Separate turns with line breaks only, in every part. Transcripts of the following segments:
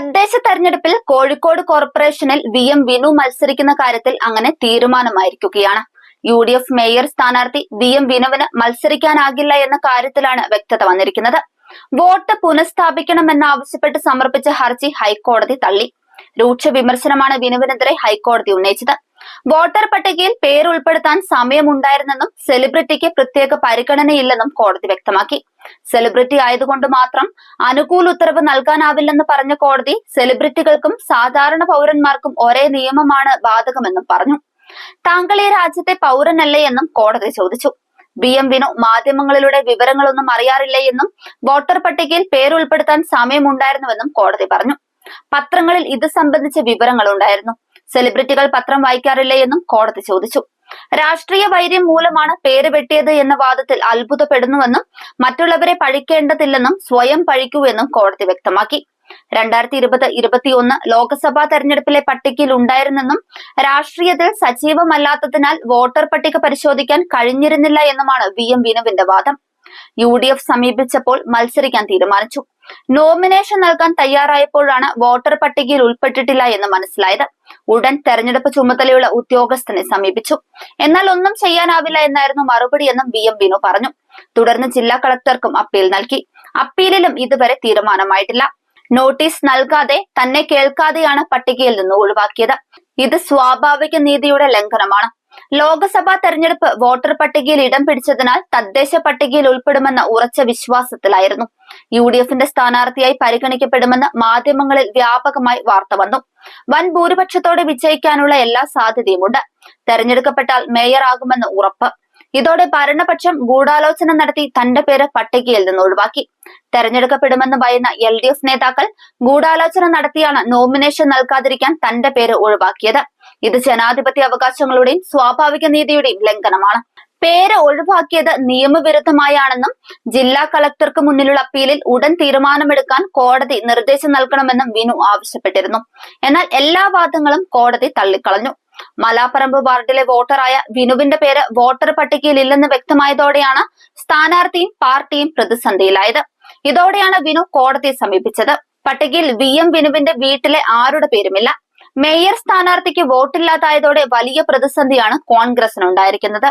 തദ്ദേശ തെരഞ്ഞെടുപ്പിൽ കോഴിക്കോട് കോർപ്പറേഷനിൽ വി എം വിനു മത്സരിക്കുന്ന കാര്യത്തിൽ അങ്ങനെ തീരുമാനമായിരിക്കുകയാണ് യു ഡി എഫ് മേയർ സ്ഥാനാർത്ഥി വി എം വിനുവിന് മത്സരിക്കാനാകില്ല എന്ന കാര്യത്തിലാണ് വ്യക്തത വന്നിരിക്കുന്നത് വോട്ട് പുനഃസ്ഥാപിക്കണമെന്നാവശ്യപ്പെട്ട് സമർപ്പിച്ച ഹർജി ഹൈക്കോടതി തള്ളി രൂക്ഷ വിമർശനമാണ് വിനുവിനെതിരെ ഹൈക്കോടതി ഉന്നയിച്ചത് വോട്ടർ പട്ടികയിൽ പേര് ഉൾപ്പെടുത്താൻ സമയമുണ്ടായിരുന്നെന്നും സെലിബ്രിറ്റിക്ക് പ്രത്യേക പരിഗണനയില്ലെന്നും കോടതി വ്യക്തമാക്കി സെലിബ്രിറ്റി ആയതുകൊണ്ട് മാത്രം അനുകൂല ഉത്തരവ് നൽകാനാവില്ലെന്ന് പറഞ്ഞ കോടതി സെലിബ്രിറ്റികൾക്കും സാധാരണ പൗരന്മാർക്കും ഒരേ നിയമമാണ് ബാധകമെന്നും പറഞ്ഞു താങ്കൾ ഈ രാജ്യത്തെ പൗരനല്ലേ എന്നും കോടതി ചോദിച്ചു ബി എം വിനു മാധ്യമങ്ങളിലൂടെ വിവരങ്ങളൊന്നും അറിയാറില്ലേ എന്നും വോട്ടർ പട്ടികയിൽ പേരുൾപ്പെടുത്താൻ സമയമുണ്ടായിരുന്നുവെന്നും കോടതി പറഞ്ഞു പത്രങ്ങളിൽ ഇത് സംബന്ധിച്ച വിവരങ്ങൾ ഉണ്ടായിരുന്നു സെലിബ്രിറ്റികൾ പത്രം വായിക്കാറില്ല എന്നും കോടതി ചോദിച്ചു രാഷ്ട്രീയ വൈര്യം മൂലമാണ് പേര് വെട്ടിയത് എന്ന വാദത്തിൽ അത്ഭുതപ്പെടുന്നുവെന്നും മറ്റുള്ളവരെ പഴിക്കേണ്ടതില്ലെന്നും സ്വയം പഴിക്കുവെന്നും കോടതി വ്യക്തമാക്കി രണ്ടായിരത്തി ഇരുപത് ഇരുപത്തിയൊന്ന് ലോക്സഭാ തെരഞ്ഞെടുപ്പിലെ പട്ടികയിൽ ഉണ്ടായിരുന്നെന്നും രാഷ്ട്രീയത്തിൽ സജീവമല്ലാത്തതിനാൽ വോട്ടർ പട്ടിക പരിശോധിക്കാൻ കഴിഞ്ഞിരുന്നില്ല എന്നുമാണ് വി എം വിനുവിന്റെ വാദം യു ഡി എഫ് സമീപിച്ചപ്പോൾ മത്സരിക്കാൻ തീരുമാനിച്ചു നോമിനേഷൻ നൽകാൻ തയ്യാറായപ്പോഴാണ് വോട്ടർ പട്ടികയിൽ ഉൾപ്പെട്ടിട്ടില്ല എന്ന് മനസ്സിലായത് ഉടൻ തെരഞ്ഞെടുപ്പ് ചുമതലയുള്ള ഉദ്യോഗസ്ഥനെ സമീപിച്ചു എന്നാൽ ഒന്നും ചെയ്യാനാവില്ല എന്നായിരുന്നു എന്നും വി എം ബിനു പറഞ്ഞു തുടർന്ന് ജില്ലാ കളക്ടർക്കും അപ്പീൽ നൽകി അപ്പീലിലും ഇതുവരെ തീരുമാനമായിട്ടില്ല നോട്ടീസ് നൽകാതെ തന്നെ കേൾക്കാതെയാണ് പട്ടികയിൽ നിന്ന് ഒഴിവാക്കിയത് ഇത് സ്വാഭാവിക നീതിയുടെ ലംഘനമാണ് ലോക്സഭാ തെരഞ്ഞെടുപ്പ് വോട്ടർ പട്ടികയിൽ ഇടം പിടിച്ചതിനാൽ തദ്ദേശ പട്ടികയിൽ ഉൾപ്പെടുമെന്ന ഉറച്ച വിശ്വാസത്തിലായിരുന്നു യു ഡി എഫിന്റെ സ്ഥാനാർത്ഥിയായി പരിഗണിക്കപ്പെടുമെന്ന് മാധ്യമങ്ങളിൽ വ്യാപകമായി വാർത്ത വന്നു വൻ ഭൂരിപക്ഷത്തോടെ വിജയിക്കാനുള്ള എല്ലാ സാധ്യതയുമുണ്ട് തെരഞ്ഞെടുക്കപ്പെട്ടാൽ ആകുമെന്ന് ഉറപ്പ് ഇതോടെ ഭരണപക്ഷം ഗൂഢാലോചന നടത്തി തന്റെ പേര് പട്ടികയിൽ നിന്ന് ഒഴിവാക്കി തെരഞ്ഞെടുക്കപ്പെടുമെന്ന് ഭയന്ന എൽ ഡി എഫ് നേതാക്കൾ ഗൂഢാലോചന നടത്തിയാണ് നോമിനേഷൻ നൽകാതിരിക്കാൻ തന്റെ പേര് ഒഴിവാക്കിയത് ഇത് ജനാധിപത്യ അവകാശങ്ങളുടെയും സ്വാഭാവിക നീതിയുടെയും ലംഘനമാണ് പേര് ഒഴിവാക്കിയത് നിയമവിരുദ്ധമായാണെന്നും ജില്ലാ കളക്ടർക്ക് മുന്നിലുള്ള അപ്പീലിൽ ഉടൻ തീരുമാനമെടുക്കാൻ കോടതി നിർദ്ദേശം നൽകണമെന്നും വിനു ആവശ്യപ്പെട്ടിരുന്നു എന്നാൽ എല്ലാ വാദങ്ങളും കോടതി തള്ളിക്കളഞ്ഞു മലാപ്പറമ്പ് വാർഡിലെ വോട്ടറായ വിനുവിന്റെ പേര് വോട്ടർ പട്ടികയിൽ ഇല്ലെന്ന് വ്യക്തമായതോടെയാണ് സ്ഥാനാർത്ഥിയും പാർട്ടിയും പ്രതിസന്ധിയിലായത് ഇതോടെയാണ് വിനു കോടതിയെ സമീപിച്ചത് പട്ടികയിൽ വി എം വിനുവിന്റെ വീട്ടിലെ ആരുടെ പേരുമില്ല മേയർ സ്ഥാനാർത്ഥിക്ക് വോട്ടില്ലാതായതോടെ വലിയ പ്രതിസന്ധിയാണ് കോൺഗ്രസിന് ഉണ്ടായിരിക്കുന്നത്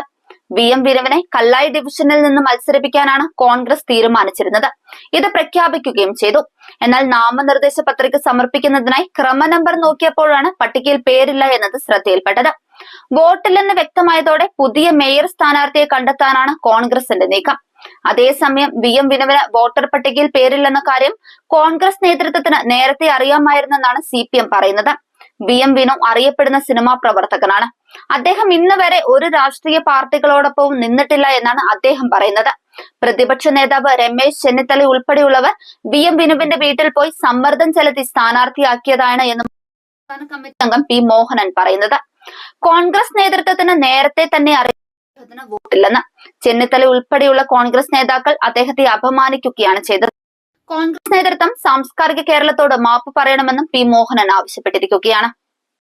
വി എം വിരവനെ കല്ലായി ഡിവിഷനിൽ നിന്ന് മത്സരിപ്പിക്കാനാണ് കോൺഗ്രസ് തീരുമാനിച്ചിരുന്നത് ഇത് പ്രഖ്യാപിക്കുകയും ചെയ്തു എന്നാൽ നാമനിർദ്ദേശ പത്രിക സമർപ്പിക്കുന്നതിനായി ക്രമനമ്പർ നോക്കിയപ്പോഴാണ് പട്ടികയിൽ പേരില്ല എന്നത് ശ്രദ്ധയിൽപ്പെട്ടത് വോട്ടില്ലെന്ന് വ്യക്തമായതോടെ പുതിയ മേയർ സ്ഥാനാർത്ഥിയെ കണ്ടെത്താനാണ് കോൺഗ്രസിന്റെ നീക്കം അതേസമയം വി എം വിനവിന് വോട്ടർ പട്ടികയിൽ പേരില്ലെന്ന കാര്യം കോൺഗ്രസ് നേതൃത്വത്തിന് നേരത്തെ അറിയാമായിരുന്നെന്നാണ് സി പറയുന്നത് ബി എം വിനു അറിയപ്പെടുന്ന സിനിമാ പ്രവർത്തകനാണ് അദ്ദേഹം ഇന്ന് വരെ ഒരു രാഷ്ട്രീയ പാർട്ടികളോടൊപ്പവും നിന്നിട്ടില്ല എന്നാണ് അദ്ദേഹം പറയുന്നത് പ്രതിപക്ഷ നേതാവ് രമേശ് ചെന്നിത്തല ഉൾപ്പെടെയുള്ളവർ ബി എം വിനുവിന്റെ വീട്ടിൽ പോയി സമ്മർദ്ദം ചെലുത്തി സ്ഥാനാർത്ഥിയാക്കിയതാണ് എന്ന് സംസ്ഥാന കമ്മിറ്റി അംഗം പി മോഹനൻ പറയുന്നത് കോൺഗ്രസ് നേതൃത്വത്തിന് നേരത്തെ തന്നെ അറിയാം വോട്ടില്ലെന്ന് ചെന്നിത്തല ഉൾപ്പെടെയുള്ള കോൺഗ്രസ് നേതാക്കൾ അദ്ദേഹത്തെ അപമാനിക്കുകയാണ് ചെയ്തത് കോൺഗ്രസ് നേതൃത്വം സാംസ്കാരിക കേരളത്തോട് മാപ്പ് പറയണമെന്നും പി മോഹനൻ ആവശ്യപ്പെട്ടിരിക്കുകയാണ്